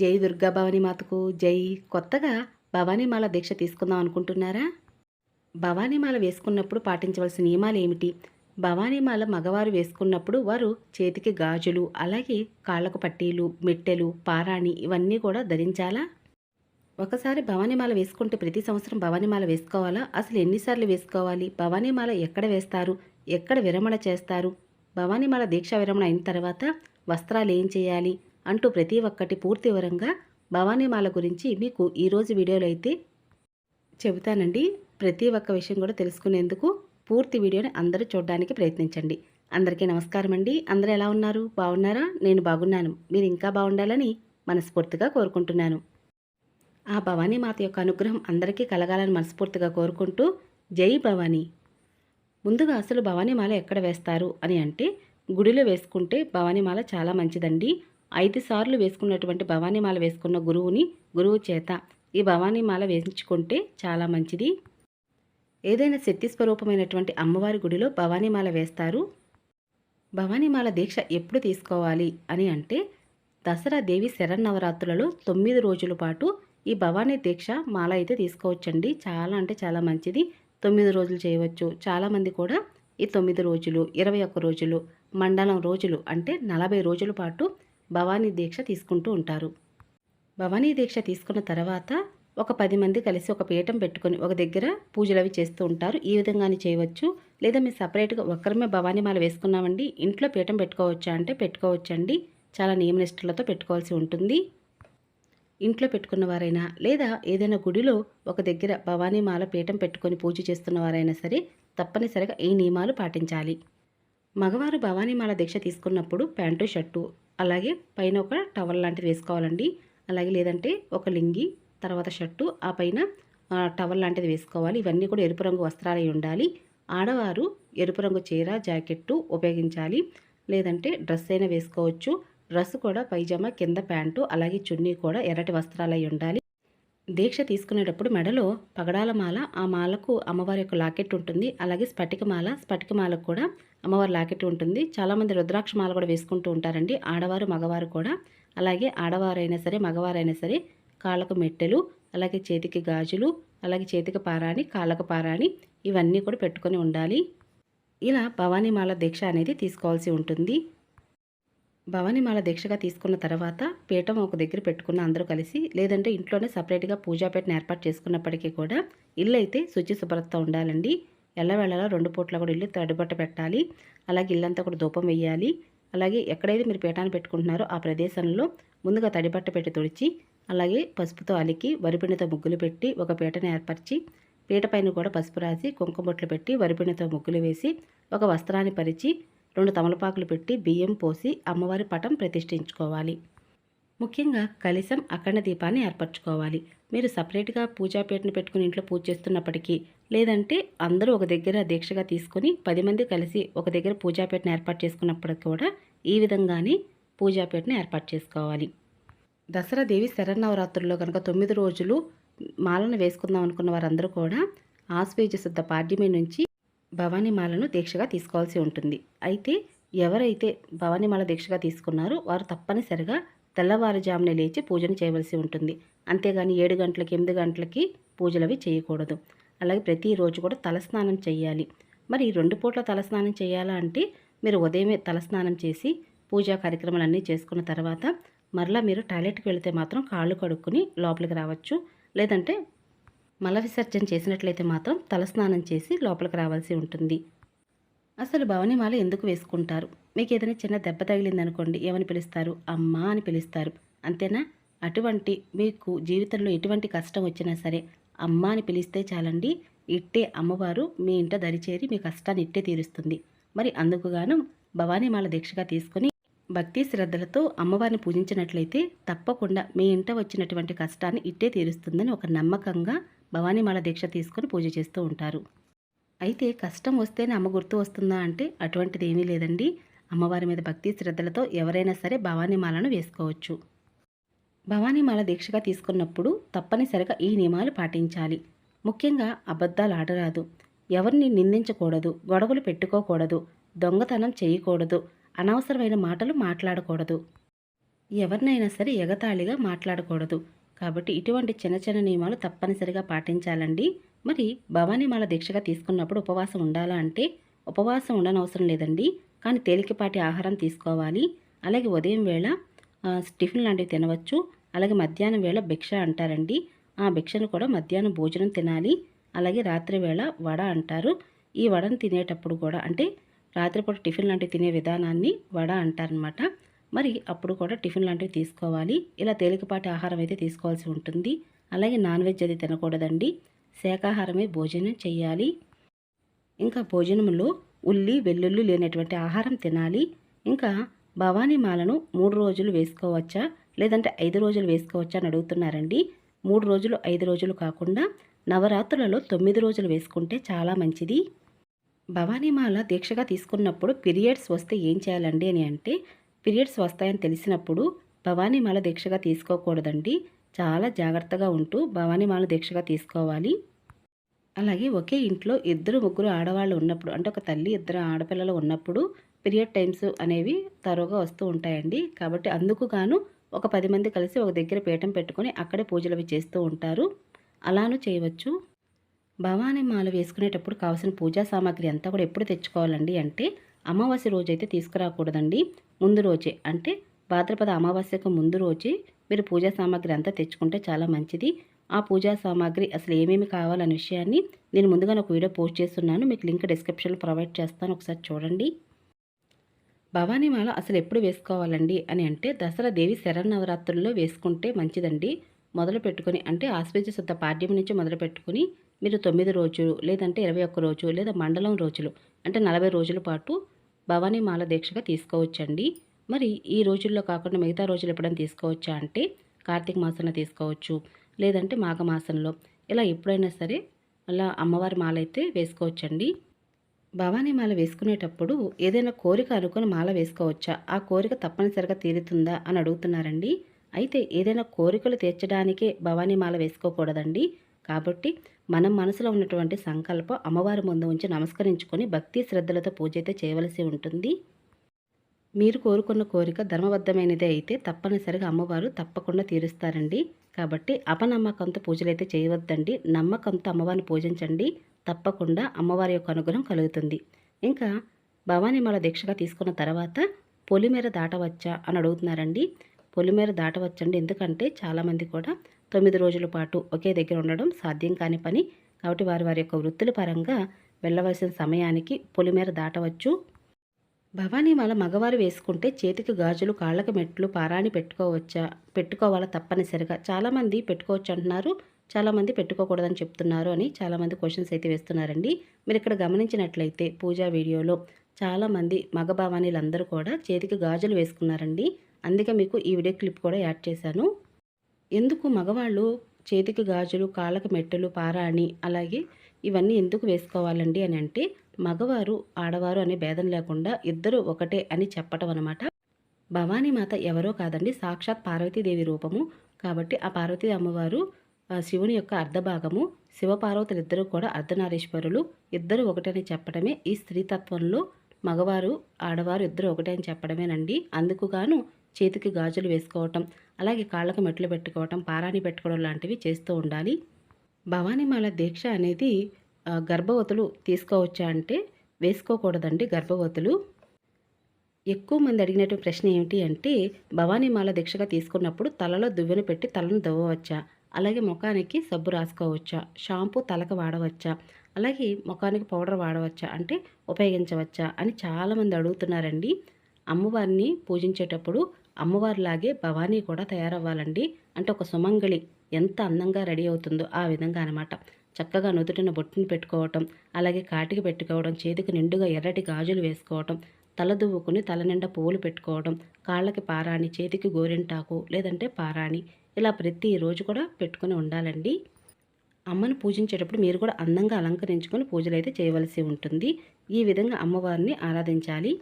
జై దుర్గా భవానీ మాతకు జై. కొత్తగా భవానీమాల దీక్ష తీసుకుందాం అనుకుంటున్నారా? భవానీమాల వేసుకున్నప్పుడు పాటించవలసిన నియమాలు ఏమిటి? భవానీమాల మగవారు వేసుకున్నప్పుడు వారు చేతికి గాజులు అలాగే కాళ్ళకు పట్టీలు మెట్టెలు పారాణి ఇవన్నీ కూడా ధరించాలా? ఒకసారి భవానీమాల వేసుకుంటే ప్రతి సంవత్సరం భవానీమాల వేసుకోవాలా? అసలు ఎన్నిసార్లు వేసుకోవాలి? భవానీమాల ఎక్కడ వేస్తారు? ఎక్కడ విరమణ చేస్తారు? భవానీమాల దీక్ష విరమణ అయిన తర్వాత వస్త్రాలు ఏం చేయాలి? అంటూ ప్రతి ఒక్కటి పూర్తి వివరంగా భవానీమాల గురించి మీకు ఈరోజు వీడియోలో అయితే చెబుతానండి. ప్రతి ఒక్క విషయం కూడా తెలుసుకునేందుకు పూర్తి వీడియోని అందరూ చూడడానికి ప్రయత్నించండి. అందరికీ నమస్కారం అండి. అందరూ ఎలా ఉన్నారు? బాగున్నారా? నేను బాగున్నాను. మీరు ఇంకా బాగుండాలని మనస్ఫూర్తిగా కోరుకుంటున్నాను. ఆ భవానీ మాత యొక్క అనుగ్రహం అందరికీ కలగాలని మనస్ఫూర్తిగా కోరుకుంటూ జై భవానీ. ముందుగా అసలు భవానీమాల ఎక్కడ వేస్తారు అని అంటే గుడిలో వేసుకుంటే భవానీమాల చాలా మంచిదండి. ఐదు సార్లు వేసుకున్నటువంటి భవానీమాల వేసుకున్న గురువుని గురువు చేత ఈ భవానీమాల వేయించుకుంటే చాలా మంచిది. ఏదైనా శక్తి స్వరూపమైనటువంటి అమ్మవారి గుడిలో భవానీమాల వేస్తారు. భవానీమాల దీక్ష ఎప్పుడు తీసుకోవాలి అని అంటే దసరా దేవి శరన్నవరాత్రులలో తొమ్మిది రోజుల పాటు ఈ భవానీ దీక్ష మాల అయితే తీసుకోవచ్చండి. చాలా అంటే చాలా మంచిది. తొమ్మిది రోజులు చేయవచ్చు. చాలామంది కూడా ఈ తొమ్మిది రోజులు ఇరవై ఒక్క రోజులు మండలం రోజులు అంటే నలభై రోజుల పాటు భవానీ దీక్ష తీసుకుంటూ ఉంటారు. భవానీ దీక్ష తీసుకున్న తర్వాత ఒక పది మంది కలిసి ఒక పీఠం పెట్టుకొని ఒక దగ్గర పూజలు అవి చేస్తూ ఉంటారు. ఈ విధంగానే చేయవచ్చు. లేదా మీరు సపరేట్గా ఒక్కరమే భవానీ మాల వేసుకున్నామండి ఇంట్లో పీఠం పెట్టుకోవచ్చా అంటే పెట్టుకోవచ్చండి. చాలా నియమనిష్ఠులతో పెట్టుకోవాల్సి ఉంటుంది. ఇంట్లో పెట్టుకున్న వారైనా లేదా ఏదైనా గుడిలో ఒక దగ్గర భవానీ మాల పీఠం పెట్టుకొని పూజ చేస్తున్న వారైనా సరే తప్పనిసరిగా ఈ నియమాలు పాటించాలి. మగవారు భవానీమాల దీక్ష తీసుకున్నప్పుడు ప్యాంటు షర్టు అలాగే పైన ఒక టవల్ లాంటిది వేసుకోవాలండి. అలాగే లేదంటే ఒక లింగి తర్వాత షర్టు ఆ పైన టవల్ లాంటిది వేసుకోవాలి. ఇవన్నీ కూడా ఎరుపు రంగు వస్త్రాలై ఉండాలి. ఆడవారు ఎరుపు రంగు చీర జాకెట్టు ఉపయోగించాలి. లేదంటే డ్రెస్ అయినా వేసుకోవచ్చు. డ్రెస్ కూడా పైజామా కింద ప్యాంటు అలాగే చున్నీ కూడా ఎర్రటి వస్త్రాలై ఉండాలి. దీక్ష తీసుకునేటప్పుడు మెడలో పగడాల మాల ఆ మాలకు అమ్మవారి యొక్క లాకెట్ ఉంటుంది. అలాగే స్ఫటికమాల మాల మాలకు కూడా అమ్మవారి లాకెట్ ఉంటుంది. చాలామంది రుద్రాక్ష మాల కూడా వేసుకుంటూ ఉంటారండి. ఆడవారు మగవారు కూడా. అలాగే ఆడవారైనా సరే మగవారైనా సరే కాళ్ళకు మెట్టెలు అలాగే చేతికి గాజులు అలాగే చేతికి పారాణి కాళ్ళకు పారాణి ఇవన్నీ కూడా పెట్టుకొని ఉండాలి. ఇలా భవానీమాల దీక్ష అనేది తీసుకోవాల్సి ఉంటుంది. భవానీమాల దీక్షగా తీసుకున్న తర్వాత పీఠం ఒక దగ్గర పెట్టుకున్న అందరూ కలిసి లేదంటే ఇంట్లోనే సపరేట్గా పూజాపేటను ఏర్పాటు చేసుకున్నప్పటికీ కూడా ఇల్లు అయితే శుచి శుభ్రత ఉండాలండి. ఎల్లవేళలా రెండు పూట్ల కూడా ఇల్లు తడిబట్ట పెట్టాలి. అలాగే ఇల్లంతా కూడా ధూపం వేయాలి అలాగే ఎక్కడైతే మీరు పీఠాన్ని పెట్టుకుంటున్నారో ఆ ప్రదేశంలో ముందుగా తడిబట్ట పెట్టి తుడిచి అలాగే పసుపుతో అలికి వరిపిండితో ముగ్గులు పెట్టి ఒక పీటను ఏర్పరిచి పీట పైన కూడా పసుపు రాసి కుంకుమొట్లు పెట్టి వరిపిండితో ముగ్గులు వేసి ఒక వస్త్రాన్ని పరిచి రెండు తమలపాకులు పెట్టి బియ్యం పోసి అమ్మవారి పటం ప్రతిష్ఠించుకోవాలి. ముఖ్యంగా కలిసం అఖండ దీపాన్ని ఏర్పరచుకోవాలి. మీరు సపరేట్గా పూజాపేటను పెట్టుకుని ఇంట్లో పూజ చేస్తున్నప్పటికీ లేదంటే అందరూ ఒక దగ్గర దీక్షగా తీసుకొని పది మంది కలిసి ఒక దగ్గర పూజాపేటను ఏర్పాటు చేసుకున్నప్పటికీ కూడా ఈ విధంగానే పూజాపేటను ఏర్పాటు చేసుకోవాలి. దసరా దేవి శరన్నవరాత్రుల్లో కనుక తొమ్మిది రోజులు మాలను వేసుకుందాం అనుకున్న వారందరూ కూడా ఆశ్వేజ శుద్ధ పాడ్యమి నుంచి భవానీమాలను దీక్షగా తీసుకోవాల్సి ఉంటుంది. అయితే ఎవరైతే భవానీమాల దీక్షగా తీసుకున్నారో వారు తప్పనిసరిగా తెల్లవారుజామున లేచి పూజను చేయవలసి ఉంటుంది. అంతేగాని ఏడు గంటలకి ఎనిమిది గంటలకి పూజలు అవి చేయకూడదు. అలాగే ప్రతిరోజు కూడా తలస్నానం చేయాలి మరి ఈ రెండు పూట్ల తలస్నానం చేయాలా అంటే మీరు ఉదయమే తలస్నానం చేసి పూజా కార్యక్రమాలన్నీ చేసుకున్న తర్వాత మరలా మీరు టాయిలెట్కి వెళితే మాత్రం కాళ్ళు కడుక్కుని లోపలికి రావచ్చు. లేదంటే మల విసర్జన చేసినట్లయితే మాత్రం తలస్నానం చేసి లోపలికి రావాల్సి ఉంటుంది. అసలు భవనిమాల ఎందుకు వేసుకుంటారు? మీకు ఏదైనా చిన్న దెబ్బ తగిలిందనుకోండి ఏమని పిలుస్తారు? అమ్మ అని పిలుస్తారు. అంతేనా? అటువంటి మీకు జీవితంలో ఎటువంటి కష్టం వచ్చినా సరే అమ్మ అని పిలిస్తే చాలండి ఇట్టే అమ్మవారు మీ ఇంట దరిచేరి మీ కష్టాన్ని ఇట్టే తీరుస్తుంది. మరి అందుకుగాను భవానీమాల దీక్షగా తీసుకుని భక్తి శ్రద్ధలతో అమ్మవారిని పూజించినట్లయితే తప్పకుండా మీ ఇంట వచ్చినటువంటి కష్టాన్ని ఇట్టే తీరుస్తుందని ఒక నమ్మకంగా భవానీమాల దీక్ష తీసుకొని పూజ చేస్తూ ఉంటారు. అయితే కష్టం వస్తేనే అమ్మ గుర్తు వస్తుందా అంటే అటువంటిది ఏమీ లేదండి. అమ్మవారి మీద భక్తి శ్రద్ధలతో ఎవరైనా సరే భవానీమాలను వేసుకోవచ్చు. భవానీమాల దీక్షగా తీసుకున్నప్పుడు తప్పనిసరిగా ఈ నియమాలు పాటించాలి. ముఖ్యంగా అబద్ధాలు ఆడరాదు. ఎవరిని నిందించకూడదు. గొడవలు పెట్టుకోకూడదు. దొంగతనం చేయకూడదు. అనవసరమైన మాటలు మాట్లాడకూడదు. ఎవరినైనా సరే ఎగతాళిగా మాట్లాడకూడదు. కాబట్టి ఇటువంటి చిన్న చిన్న నియమాలు తప్పనిసరిగా పాటించాలండి. మరి భవానీమాల దీక్షగా తీసుకున్నప్పుడు ఉపవాసం ఉండాలా అంటే ఉపవాసం ఉండనవసరం లేదండి. కానీ తేలికపాటి ఆహారం తీసుకోవాలి. అలాగే ఉదయం వేళ టిఫిన్ లాంటివి తినవచ్చు. అలాగే మధ్యాహ్నం వేళ భిక్ష అంటారండి. ఆ భిక్షను కూడా మధ్యాహ్నం భోజనం తినాలి. అలాగే రాత్రి వేళ వడ అంటారు. ఈ వడను తినేటప్పుడు కూడా అంటే రాత్రిపూట టిఫిన్ లాంటివి తినే విధానాన్ని వడ అంటారనమాట. మరి అప్పుడు కూడా టిఫిన్ లాంటివి తీసుకోవాలి. ఇలా తేలికపాటి ఆహారం అయితే తీసుకోవాల్సి ఉంటుంది. అలాగే నాన్ వెజ్ అది తినకూడదండి. శాకాహారమే భోజనం చేయాలి ఇంకా భోజనంలో ఉల్లి వెల్లుల్లి లేనటువంటి ఆహారం తినాలి. ఇంకా భవానీ మాలను మూడు రోజులు వేసుకోవచ్చా? లేదంటే ఐదు రోజులు వేసుకోవచ్చా అని అడుగుతున్నారండి. మూడు రోజులు ఐదు రోజులు కాకుండా నవరాత్రులలో తొమ్మిది రోజులు వేసుకుంటే చాలా మంచిది. భవానీమాల దీక్షగా తీసుకున్నప్పుడు పీరియడ్స్ వస్తే ఏం చేయాలండి అని అంటే పీరియడ్స్ వస్తాయని తెలిసినప్పుడు భవానీమాల దీక్షగా తీసుకోకూడదండి. చాలా జాగ్రత్తగా ఉంటూ భవానీమాల దీక్షగా తీసుకోవాలి. అలాగే ఒకే ఇంట్లో ఇద్దరు ముగ్గురు ఆడవాళ్ళు ఉన్నప్పుడు అంటే ఒక తల్లి ఇద్దరు ఆడపిల్లలు ఉన్నప్పుడు పీరియడ్ టైమ్స్ అనేవి తరువుగా వస్తూ ఉంటాయండి. కాబట్టి అందుకు గాను ఒక పది మంది కలిసి ఒక దగ్గర పీఠం పెట్టుకొని అక్కడే పూజలు అవి చేస్తూ ఉంటారు. అలానూ చేయవచ్చు. భవానీ మాల వేసుకునేటప్పుడు కావాల్సిన పూజా సామాగ్రి అంతా కూడా ఎప్పుడు తెచ్చుకోవాలండి అంటే అమావాస్య రోజు అయితే తీసుకురాకూడదండి. ముందు రోజే. అంటే భాద్రపద అమావాస్యకు ముందు రోజే మీరు పూజా సామాగ్రి అంతా తెచ్చుకుంటే చాలా మంచిది. ఆ పూజా సామాగ్రి అసలు ఏమేమి కావాలనే విషయాన్ని నేను ముందుగా ఒక వీడియో పోస్ట్ చేస్తున్నాను. మీకు లింక్ డిస్క్రిప్షన్లో ప్రొవైడ్ చేస్తాను. ఒకసారి చూడండి. భవానీమాల అసలు ఎప్పుడు వేసుకోవాలండి అని అంటే దసరా దేవి శరన్నవరాత్రుల్లో వేసుకుంటే మంచిదండి. మొదలు పెట్టుకుని అంటే ఆశ్వేజ శుద్ధ పాడ్యం నుంచి మొదలు పెట్టుకుని మీరు తొమ్మిది రోజులు లేదంటే ఇరవై ఒక్క రోజు లేదా మండలం రోజులు అంటే నలభై రోజుల పాటు భవానీమాల దీక్షగా తీసుకోవచ్చండి. మరి ఈ రోజుల్లో కాకుండా మిగతా రోజులు ఎప్పుడైనా తీసుకోవచ్చా అంటే కార్తీక మాసంలో తీసుకోవచ్చు లేదంటే మాఘమాసంలో ఇలా ఎప్పుడైనా సరే అలా అమ్మవారి మాల అయితే వేసుకోవచ్చండి. భవానీ మాల వేసుకునేటప్పుడు ఏదైనా కోరిక అనుకుని మాల వేసుకోవచ్చా? ఆ కోరిక తప్పనిసరిగా తీరుతుందా అని అడుగుతున్నారండి. అయితే ఏదైనా కోరికలు తీర్చడానికే భవానీ మాల వేసుకోకూడదండి. కాబట్టి మనం మనసులో ఉన్నటువంటి సంకల్పం అమ్మవారి ముందు ఉంచి నమస్కరించుకొని భక్తి శ్రద్ధలతో పూజ అయితే చేయవలసి ఉంటుంది. మీరు కోరుకున్న కోరిక ధర్మబద్ధమైనదే అయితే తప్పనిసరిగా అమ్మవారు తప్పకుండా తీరుస్తారండి. కాబట్టి అపనమ్మకంతో పూజలు అయితే చేయవద్దండి. నమ్మకంతో అమ్మవారిని పూజించండి. తప్పకుండా అమ్మవారి యొక్క అనుగ్రహం కలుగుతుంది. ఇంకా భవానీమాల దీక్షగా తీసుకున్న తర్వాత పొలిమేర దాటవచ్చా అని అడుగుతున్నారండి. పొలిమేర దాటవచ్చండి. ఎందుకంటే చాలామంది కూడా తొమ్మిది రోజుల పాటు ఒకే దగ్గర ఉండడం సాధ్యం కాని పని. కాబట్టి వారి వారి యొక్క వృత్తుల పరంగా వెళ్ళవలసిన సమయానికి పొలిమేర దాటవచ్చు. భవానీమాల మగవారు వేసుకుంటే చేతికి గాజులు కాళ్ళకు మెట్లు పారాణి పెట్టుకోవచ్చా? పెట్టుకోవాలా తప్పనిసరిగా. చాలామంది పెట్టుకోవచ్చు అంటున్నారు. చాలామంది పెట్టుకోకూడదని చెప్తున్నారు అని చాలామంది క్వశ్చన్స్ అయితే వేస్తున్నారండి. మీరు ఇక్కడ గమనించినట్లయితే పూజా వీడియోలో చాలామంది మగ భవానీలందరూ కూడా చేతికి గాజులు వేసుకున్నారండి. అందుకే మీకు ఈ వీడియో క్లిప్ కూడా యాడ్ చేశాను. ఎందుకు మగవాళ్ళు చేతికి గాజులు కాళ్ళకు మెట్టెలు పారాణి అలాగే ఇవన్నీ ఎందుకు వేసుకోవాలండి అని అంటే మగవారు ఆడవారు అనే భేదం లేకుండా ఇద్దరు ఒకటే అని చెప్పటం అనమాట భవానీ మాత ఎవరో కాదండి సాక్షాత్ పార్వతీదేవి రూపము. కాబట్టి ఆ పార్వతీ అమ్మవారు శివుని యొక్క అర్ధభాగము శివపార్వతులు ఇద్దరు కూడా అర్ధనారీశ్వరులు ఇద్దరు ఒకటని చెప్పడమే ఈ స్త్రీతత్వంలో మగవారు ఆడవారు ఇద్దరు ఒకటే అని చెప్పడమేనండి. అందుకు గాను చేతికి గాజులు వేసుకోవటం అలాగే కాళ్ళకు మెట్లు పెట్టుకోవటం పారాణి పెట్టుకోవడం లాంటివి చేస్తూ ఉండాలి. భవానీమాల దీక్ష అనేది గర్భవతులు తీసుకోవచ్చా అంటే వేసుకోకూడదండి గర్భవతులు. ఎక్కువ మంది అడిగినటువంటి ప్రశ్న ఏమిటి అంటే భవానీమాల దీక్షగా తీసుకున్నప్పుడు తలలో దువ్వెన పెట్టి తలను దువ్వవచ్చా? అలాగే ముఖానికి సబ్బు రాసుకోవచ్చా? షాంపూ తలకు వాడవచ్చా? అలాగే ముఖానికి పౌడర్ వాడవచ్చా? అంటే ఉపయోగించవచ్చా? అని చాలామంది అడుగుతున్నారండి. అమ్మవారిని పూజించేటప్పుడు అమ్మవారిలాగే భవానీ కూడా తయారవ్వాలండి. అంటే ఒక సుమంగళి ఎంత అందంగా రెడీ అవుతుందో ఆ విధంగా అనమాట చక్కగా నుదుటిన బొట్టును పెట్టుకోవటం అలాగే కాటికి పెట్టుకోవడం చేతికి నిండుగా ఎర్రటి గాజులు వేసుకోవటం తల దువ్వుకుని తల నిండా పువ్వులు పెట్టుకోవడం కాళ్ళకి పారాణి చేతికి గోరింటాకు లేదంటే పారాణి ఇలా ప్రతిరోజు కూడా పెట్టుకుని ఉండాలండి. అమ్మను పూజించేటప్పుడు మీరు కూడా అందంగా అలంకరించుకొని పూజలు అయితే చేయవలసి ఉంటుంది. ఈ విధంగా అమ్మవారిని ఆరాధించాలి.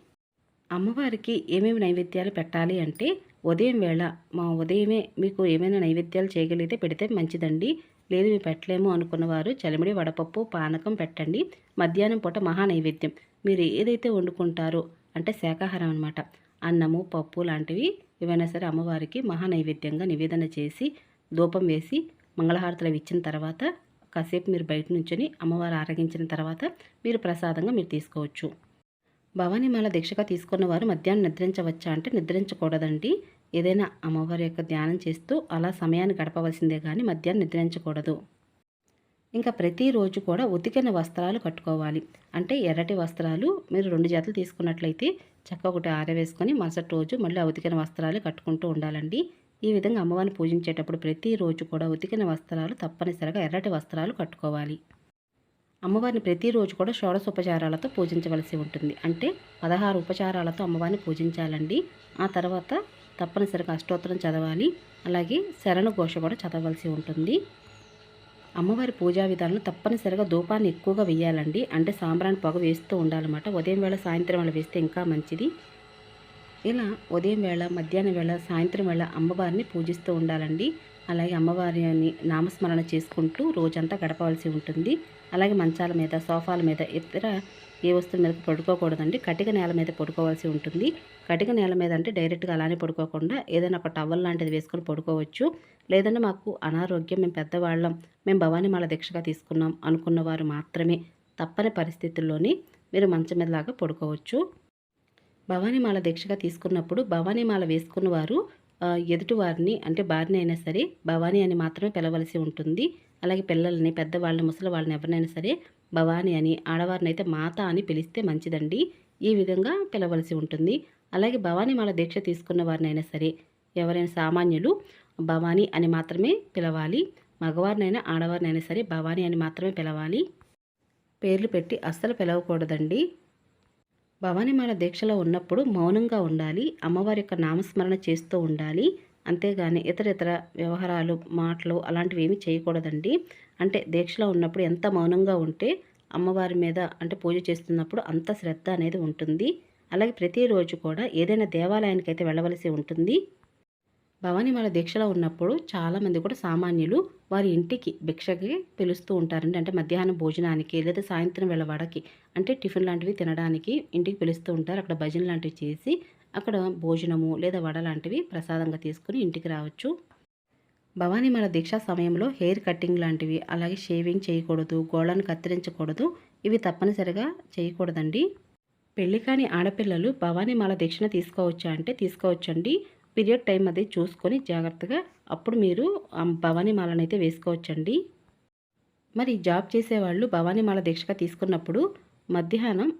అమ్మవారికి ఏమేమి నైవేద్యాలు పెట్టాలి అంటే ఉదయం వేళ మా ఉదయమే మీకు ఏమైనా నైవేద్యాలు చేయగలిగితే పెడితే మంచిదండి. లేదు మేము పెట్టలేము అనుకున్నవారు చలిమిడి వడపప్పు పానకం పెట్టండి. మధ్యాహ్నం పూట మహా నైవేద్యం. మీరు ఏదైతే వండుకుంటారో అంటే శాకాహారం అనమాట అన్నము పప్పు లాంటివి ఏవైనా సరే అమ్మవారికి మహా నైవేద్యంగా నివేదన చేసి ధూపం వేసి మంగళహారతులు అవి ఇచ్చిన తర్వాత కాసేపు మీరు బయట నుంచొని అమ్మవారు ఆరగించిన తర్వాత మీరు ప్రసాదంగా మీరు తీసుకోవచ్చు. భవానీమాల దీక్షగా తీసుకున్న వారు మధ్యాహ్నం నిద్రించవచ్చా అంటే నిద్రించకూడదండి. ఏదైనా అమ్మవారి యొక్క ధ్యానం చేస్తూ అలా సమయాన్ని గడపవలసిందే కానీ మధ్యాహ్నం నిద్రించకూడదు. ఇంకా ప్రతిరోజు కూడా ఉతికిన వస్త్రాలు కట్టుకోవాలి. అంటే ఎర్రటి వస్త్రాలు మీరు రెండు జతలు తీసుకున్నట్లయితే చక్క ఒకటి ఆరవేసుకొని మరుసటి రోజు మళ్ళీ ఉతికిన వస్త్రాలు కట్టుకుంటూ ఉండాలండి. ఈ విధంగా అమ్మవారిని పూజించేటప్పుడు ప్రతిరోజు కూడా ఉతికిన వస్త్రాలు తప్పనిసరిగా ఎర్రటి వస్త్రాలు కట్టుకోవాలి. అమ్మవారిని ప్రతిరోజు కూడా షోడశ ఉపచారాలతో పూజించవలసి ఉంటుంది. అంటే పదహారు ఉపచారాలతో అమ్మవారిని పూజించాలండి. ఆ తర్వాత తప్పనిసరిగా అష్టోత్తరం చదవాలి. అలాగే శరణ ఘోష కూడా చదవలసి ఉంటుంది. అమ్మవారి పూజా విధానంలో తప్పనిసరిగా ధూపాన్ని ఎక్కువగా వేయాలండి. అంటే సాంబ్రాన్ని పొగ వేస్తూ ఉండాలన్నమాట. ఉదయం వేళ సాయంత్రం వేళ వేస్తే ఇంకా మంచిది. ఇలా ఉదయం వేళ మధ్యాహ్నం వేళ సాయంత్రం వేళ అమ్మవారిని పూజిస్తూ ఉండాలండి. అలాగే అమ్మవారిని నామస్మరణ చేసుకుంటూ రోజంతా గడపవలసి ఉంటుంది. అలాగే మంచాల మీద సోఫాల మీద ఇతర ఏ వస్తువుల మీద పడుకోకూడదండి. కటిక నేల మీద పడుకోవాల్సి ఉంటుంది. కటిక నేల మీద అంటే డైరెక్ట్గా అలానే పడుకోకుండా ఏదైనా ఒక టవల్ లాంటిది వేసుకొని పడుకోవచ్చు. లేదంటే మాకు అనారోగ్యం మేము పెద్దవాళ్ళం మేము భవానీమాల దీక్షగా తీసుకున్నాం అనుకున్న వారు మాత్రమే తప్పని పరిస్థితుల్లోని మీరు మంచం మీద లాగా పడుకోవచ్చు. భవానీమాల దీక్షగా తీసుకున్నప్పుడు భవానీమాల వేసుకున్న వారు ఎదుటివారిని అంటే భార్యని అయినా సరే భవానీ అని మాత్రమే పిలవలసి ఉంటుంది. అలాగే పిల్లల్ని పెద్దవాళ్ళని ముసలి వాళ్ళని ఎవరినైనా సరే భవానీ అని ఆడవారిని అయితే మాత అని పిలిస్తే మంచిదండి. ఈ విధంగా పిలవలసి ఉంటుంది. అలాగే భవానీమాల దీక్ష తీసుకున్న వారినైనా సరే ఎవరైనా సామాన్యులు భవానీ అని మాత్రమే పిలవాలి. మగవారినైనా ఆడవారినైనా సరే భవానీ అని మాత్రమే పిలవాలి. పేర్లు పెట్టి అస్సలు పిలవకూడదండి. భవానీమాల దీక్షలో ఉన్నప్పుడు మౌనంగా ఉండాలి అమ్మవారి యొక్క నామస్మరణ చేస్తూ ఉండాలి. అంతేగాని ఇతర ఇతర వ్యవహారాలు మాటలు అలాంటివి ఏమీ చేయకూడదండి. అంటే దీక్షలో ఉన్నప్పుడు ఎంత మౌనంగా ఉంటే అమ్మవారి మీద అంటే పూజ చేస్తున్నప్పుడు అంత శ్రద్ధ అనేది ఉంటుంది. అలాగే ప్రతిరోజు కూడా ఏదైనా దేవాలయానికి అయితే వెళ్ళవలసి ఉంటుంది. భవానీమాల దీక్షలో ఉన్నప్పుడు చాలామంది కూడా సామాన్యులు వారి ఇంటికి భిక్షకి పిలుస్తూ ఉంటారండి. అంటే మధ్యాహ్నం భోజనానికి లేదా సాయంత్రం వేళ వడకి అంటే టిఫిన్ లాంటివి తినడానికి ఇంటికి పిలుస్తూ ఉంటారు. అక్కడ భజన లాంటివి చేసి అక్కడ భోజనము లేదా వడ లాంటివి ప్రసాదంగా తీసుకుని ఇంటికి రావచ్చు. భవానీమాల దీక్ష సమయంలో హెయిర్ కటింగ్ లాంటివి అలాగే షేవింగ్ చేయకూడదు గోళ్ళను కత్తిరించకూడదు ఇవి తప్పనిసరిగా చేయకూడదండి. పెళ్ళి కాని ఆడపిల్లలు భవానీమాల దీక్షను తీసుకోవచ్చా అంటే తీసుకోవచ్చండి. పీరియడ్ టైం అది చూసుకొని జాగ్రత్తగా అప్పుడు మీరు భవానీ మాలనైతే అయితే వేసుకోవచ్చండి. మరి జాబ్ చేసేవాళ్ళు భవానీమాల దీక్షగా తీసుకున్నప్పుడు మధ్యాహ్నం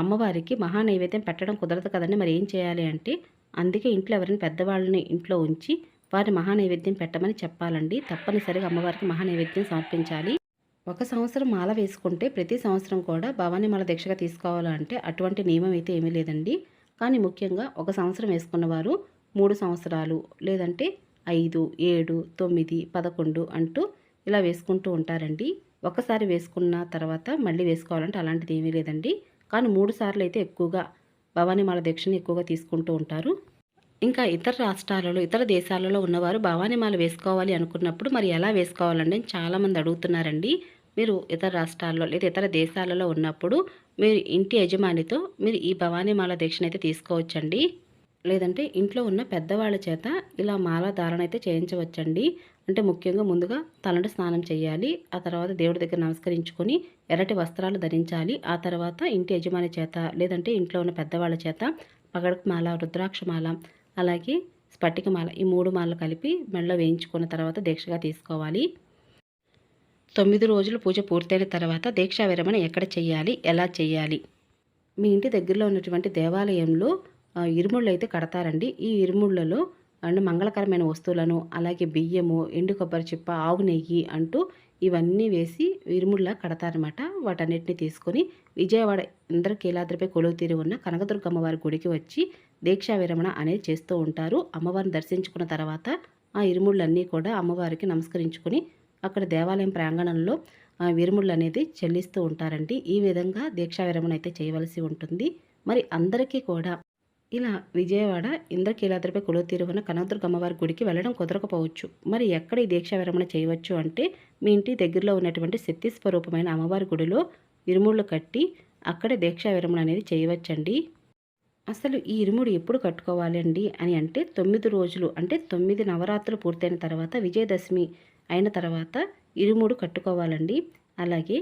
అమ్మవారికి అమ్మవారికి మహానైవేద్యం పెట్టడం కుదరదు కదండి. మరి ఏం చేయాలి అంటే అందుకే ఇంట్లో ఎవరైనా పెద్దవాళ్ళని ఇంట్లో ఉంచి వారి మహానైవేద్యం పెట్టమని చెప్పాలండి. తప్పనిసరిగా అమ్మవారికి మహానైవేద్యం సమర్పించాలి. ఒక సంవత్సరం మాల వేసుకుంటే ప్రతి సంవత్సరం కూడా భవానీమాల దీక్షగా తీసుకోవాలంటే అటువంటి నియమం అయితే ఏమీ లేదండి. కానీ ముఖ్యంగా ఒక సంవత్సరం వేసుకున్నవారు మూడు సంవత్సరాలు లేదంటే ఐదు ఏడు తొమ్మిది పదకొండు అంటూ ఇలా వేసుకుంటూ ఉంటారండి. ఒకసారి వేసుకున్న తర్వాత మళ్ళీ వేసుకోవాలంటే అలాంటిది ఏమీ లేదండి. కానీ మూడు సార్లు అయితే ఎక్కువగా భవానీమాల దీక్షని ఎక్కువగా తీసుకుంటూ ఉంటారు. ఇంకా ఇతర రాష్ట్రాలలో ఇతర దేశాలలో ఉన్నవారు భవానీమాల వేసుకోవాలి అనుకున్నప్పుడు మరి ఎలా వేసుకోవాలండి అని చాలామంది అడుగుతున్నారండి. మీరు ఇతర రాష్ట్రాల్లో లేదా ఇతర దేశాలలో ఉన్నప్పుడు మీరు ఇంటి యజమానితో మీరు ఈ భవానీమాల దీక్షను అయితే తీసుకోవచ్చండి. లేదంటే ఇంట్లో ఉన్న పెద్దవాళ్ళ చేత ఇలా మాల ధారణ అయితే చేయించవచ్చండి. అంటే ముఖ్యంగా ముందుగా తలంటి స్నానం చేయాలి. ఆ తర్వాత దేవుడి దగ్గర నమస్కరించుకొని ఎర్రటి వస్త్రాలు ధరించాలి. ఆ తర్వాత ఇంటి యజమాని చేత లేదంటే ఇంట్లో ఉన్న పెద్దవాళ్ళ చేత పగడకు మాల రుద్రాక్ష మాల అలాగే స్పటిక మాల ఈ మూడు మాలలు కలిపి మెడలో వేయించుకున్న తర్వాత దీక్షగా తీసుకోవాలి. తొమ్మిది రోజులు పూజ పూర్తయిన తర్వాత దీక్షా విరమణ ఎక్కడ చేయాలి? ఎలా చేయాలి? మీ ఇంటి దగ్గరలో ఉన్నటువంటి దేవాలయంలో ఇరుముళ్ళు అయితే కడతారండి. ఈ ఇరుముళ్ళలో అండ్ మంగళకరమైన వస్తువులను అలాగే బియ్యము ఎండు కొబ్బరి చిప్ప ఆవు నెయ్యి అంటూ ఇవన్నీ వేసి ఇరుముళ్ళ కడతారనమాట వాటన్నిటిని తీసుకొని విజయవాడ ఇంద్రకీలాద్రిపై కొలువు తీరి ఉన్న కనకదుర్గ అమ్మవారి గుడికి వచ్చి దీక్షా విరమణ అనేది చేస్తూ ఉంటారు. అమ్మవారిని దర్శించుకున్న తర్వాత ఆ ఇరుముళ్ళన్నీ కూడా అమ్మవారికి నమస్కరించుకొని అక్కడ దేవాలయం ప్రాంగణంలో విరుముళ్ళు అనేది చెల్లిస్తూ ఉంటారండి. ఈ విధంగా దీక్షా విరమణ అయితే చేయవలసి ఉంటుంది. మరి అందరికీ కూడా ఇలా విజయవాడ ఇంద్రకీలాద్రిపై కొలువు ఉన్న కనకదుర్గ అమ్మవారి గుడికి వెళ్ళడం కుదరకపోవచ్చు. మరి ఎక్కడ ఈ దీక్షా విరమణ చేయవచ్చు అంటే మీ ఇంటి దగ్గరలో ఉన్నటువంటి శక్తి స్వరూపమైన అమ్మవారి గుడిలో ఇరుముళ్ళు కట్టి అక్కడే దీక్షా విరమణ అనేది చేయవచ్చండి. అసలు ఈ ఇరుముడు ఎప్పుడు కట్టుకోవాలండి అని అంటే తొమ్మిది రోజులు అంటే తొమ్మిది నవరాత్రులు పూర్తయిన తర్వాత విజయదశమి అయిన తర్వాత ఇరుముడు కట్టుకోవాలండి. అలాగే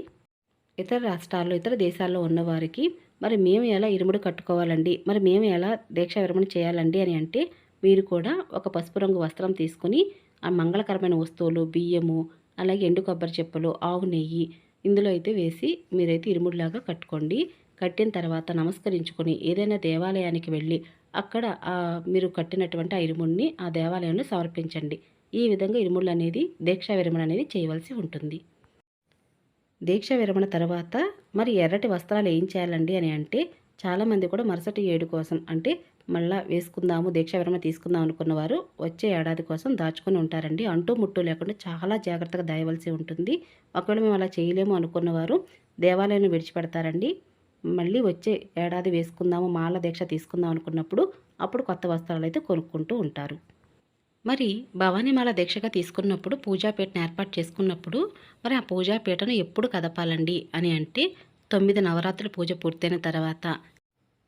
ఇతర రాష్ట్రాల్లో ఇతర దేశాల్లో ఉన్నవారికి మరి మేము ఎలా ఇరుముడు కట్టుకోవాలండి? మరి మేము ఎలా దీక్ష విరమణ చేయాలండి అని అంటే మీరు కూడా ఒక పసుపు రంగు వస్త్రం తీసుకొని ఆ మంగళకరమైన వస్తువులు బియ్యము అలాగే ఎండు కొబ్బరి చెప్పులు ఆవు నెయ్యి ఇందులో అయితే వేసి మీరైతే ఇరుముడిలాగా కట్టుకోండి. కట్టిన తర్వాత నమస్కరించుకొని ఏదైనా దేవాలయానికి వెళ్ళి అక్కడ మీరు కట్టినటువంటి ఆ ఇరుముడిని ఆ దేవాలయంలో సమర్పించండి. ఈ విధంగా ఇరుముళ్ళు అనేది దీక్షా విరమణ అనేది చేయవలసి ఉంటుంది. దీక్ష విరమణ తర్వాత మరి ఎర్రటి వస్త్రాలు ఏం చేయాలండి అని అంటే చాలామంది కూడా మరుసటి ఏడు కోసం అంటే మళ్ళా వేసుకుందాము దీక్ష విరమణ తీసుకుందాం అనుకున్నవారు వచ్చే ఏడాది కోసం దాచుకొని ఉంటారండి. అంటూ ముట్టు లేకుండా చాలా జాగ్రత్తగా దాయవలసి ఉంటుంది. ఒకవేళ మేము అలా చేయలేము అనుకున్నవారు దేవాలయాన్ని విడిచిపెడతారండి. మళ్ళీ వచ్చే ఏడాది వేసుకుందాము మాల దీక్ష తీసుకుందాం అనుకున్నప్పుడు అప్పుడు కొత్త వస్త్రాలు అయితే కొనుక్కుంటూ ఉంటారు. మరి భవానీమాల దీక్షగా తీసుకున్నప్పుడు పూజాపీఠను ఏర్పాటు చేసుకున్నప్పుడు మరి ఆ పూజాపీఠను ఎప్పుడు కదపాలండి అని అంటే తొమ్మిది నవరాత్రుల పూజ పూర్తయిన తర్వాత.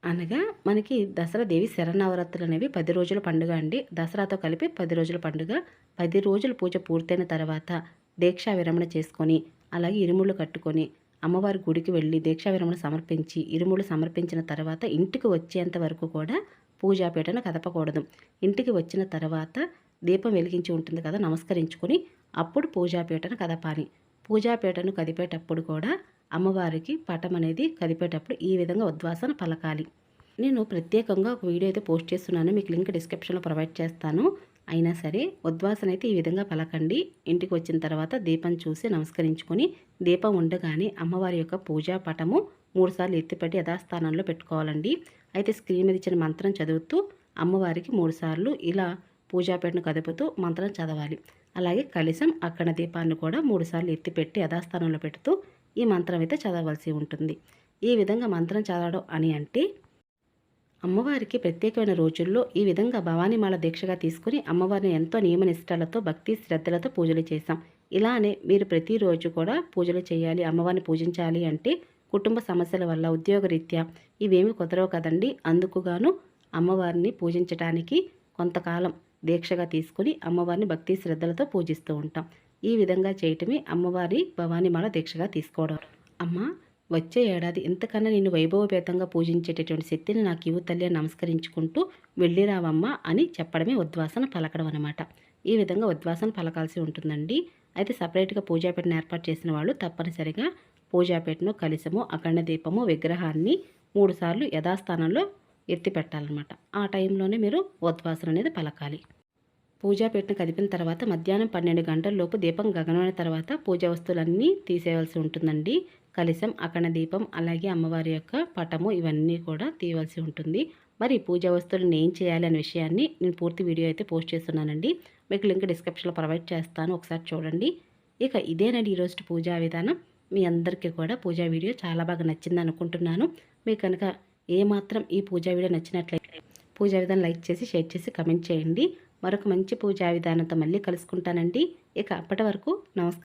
అనగా మనకి దసరా దేవి శరణవరాత్రులు అనేవి పది రోజుల పండుగ అండి. దసరాతో కలిపి పది రోజుల పండుగ పది రోజుల పూజ పూర్తయిన తర్వాత దీక్షా విరమణ చేసుకొని అలాగే ఇరుముళ్ళు కట్టుకొని అమ్మవారి గుడికి వెళ్ళి దీక్షా విరమణ సమర్పించి ఇరుములు సమర్పించిన తర్వాత ఇంటికి వచ్చేంత వరకు కూడా పూజాపీఠను కదపకూడదు. ఇంటికి వచ్చిన తర్వాత దీపం వెలిగించి ఉంటుంది కదా నమస్కరించుకొని అప్పుడు పూజాపీఠను కదపాలి. పూజాపీఠను కదిపేటప్పుడు కూడా అమ్మవారికి పటం అనేది కదిపేటప్పుడు ఈ విధంగా ఉద్వాసన పలకాలి. నేను ప్రత్యేకంగా ఒక వీడియో అయితే పోస్ట్ చేస్తున్నాను మీకు లింక్ డిస్క్రిప్షన్లో ప్రొవైడ్ చేస్తాను. అయినా సరే ఉద్వాసన అయితే ఈ విధంగా పలకండి. ఇంటికి వచ్చిన తర్వాత దీపం చూసి నమస్కరించుకొని దీపం ఉండగానే అమ్మవారి యొక్క పూజా పటము మూడుసార్లు ఎత్తిపెట్టి యథాస్థానంలో పెట్టుకోవాలండి. అయితే స్క్రీన్ మీద ఇచ్చిన మంత్రం చదువుతూ అమ్మవారికి మూడుసార్లు ఇలా పూజాపేటను కదుపుతూ మంత్రం చదవాలి. అలాగే కలిసం అక్కడ దీపాన్ని కూడా మూడుసార్లు ఎత్తిపెట్టి యథాస్థానంలో పెడుతూ ఈ మంత్రం అయితే చదవలసి ఉంటుంది. ఈ విధంగా మంత్రం చదవడం అని అంటే అమ్మవారికి ప్రత్యేకమైన రోజుల్లో ఈ విధంగా భవానీమాల దీక్షగా తీసుకుని అమ్మవారిని ఎంతో నియమనిష్టాలతో భక్తి శ్రద్ధలతో పూజలు చేశాం. ఇలానే మీరు ప్రతిరోజు కూడా పూజలు చేయాలి అమ్మవారిని పూజించాలి అంటే కుటుంబ సమస్యల వల్ల ఉద్యోగరీత్యా ఇవేమి కుదరవు కదండి. అందుకుగాను అమ్మవారిని పూజించడానికి కొంతకాలం దీక్షగా తీసుకుని అమ్మవారిని భక్తి శ్రద్ధలతో పూజిస్తూ ఉంటాం. ఈ విధంగా చేయటమే అమ్మవారి భవానీమాల దీక్షగా తీసుకోవడం. అమ్మ వచ్చే ఏడాది ఇంతకన్నా నేను వైభవపేతంగా పూజించేటటువంటి శక్తిని నాకు ఇవ్వు తల్లి నమస్కరించుకుంటూ వెళ్ళిరావమ్మ అని చెప్పడమే ఉద్వాసన పలకడం అనమాట ఈ విధంగా ఉద్వాసన పలకాల్సి ఉంటుందండి. అయితే సపరేట్గా పూజాపేటను ఏర్పాటు చేసిన వాళ్ళు తప్పనిసరిగా పూజాపేటను కలిసము అఖండ దీపము విగ్రహాన్ని మూడుసార్లు యథాస్థానంలో ఎత్తి పెట్టాలన్నమాట. ఆ టైంలోనే మీరు ఉద్వాసన అనేది పలకాలి. పూజా పెట్టిన కదిపిన తర్వాత మధ్యాహ్నం పన్నెండు గంటల లోపు దీపం గగనమైన తర్వాత పూజా వస్తువులన్నీ తీసేయవలసి ఉంటుందండి. కలిసం అక్కడ దీపం అలాగే అమ్మవారి యొక్క పటము ఇవన్నీ కూడా తీయవలసి ఉంటుంది. మరి పూజా వస్తువులను ఏం చేయాలి అనే విషయాన్ని నేను పూర్తి వీడియో అయితే పోస్ట్ చేస్తున్నానండి. మీకు లింక్ డిస్క్రిప్షన్లో ప్రొవైడ్ చేస్తాను. ఒకసారి చూడండి. ఇక ఇదేనండి ఈరోజు పూజా విధానం. మీ అందరికీ కూడా పూజా వీడియో చాలా బాగా నచ్చింది అనుకుంటున్నాను. మీకు కనుక ఏమాత్రం ఈ పూజా వీడియో నచ్చినట్లయితే పూజా విధానం లైక్ చేసి షేర్ చేసి కమెంట్ చేయండి. మరొక మంచి పూజా విధానంతో మళ్ళీ కలుసుకుంటానండి. ఇక అప్పటి వరకు నమస్కారం.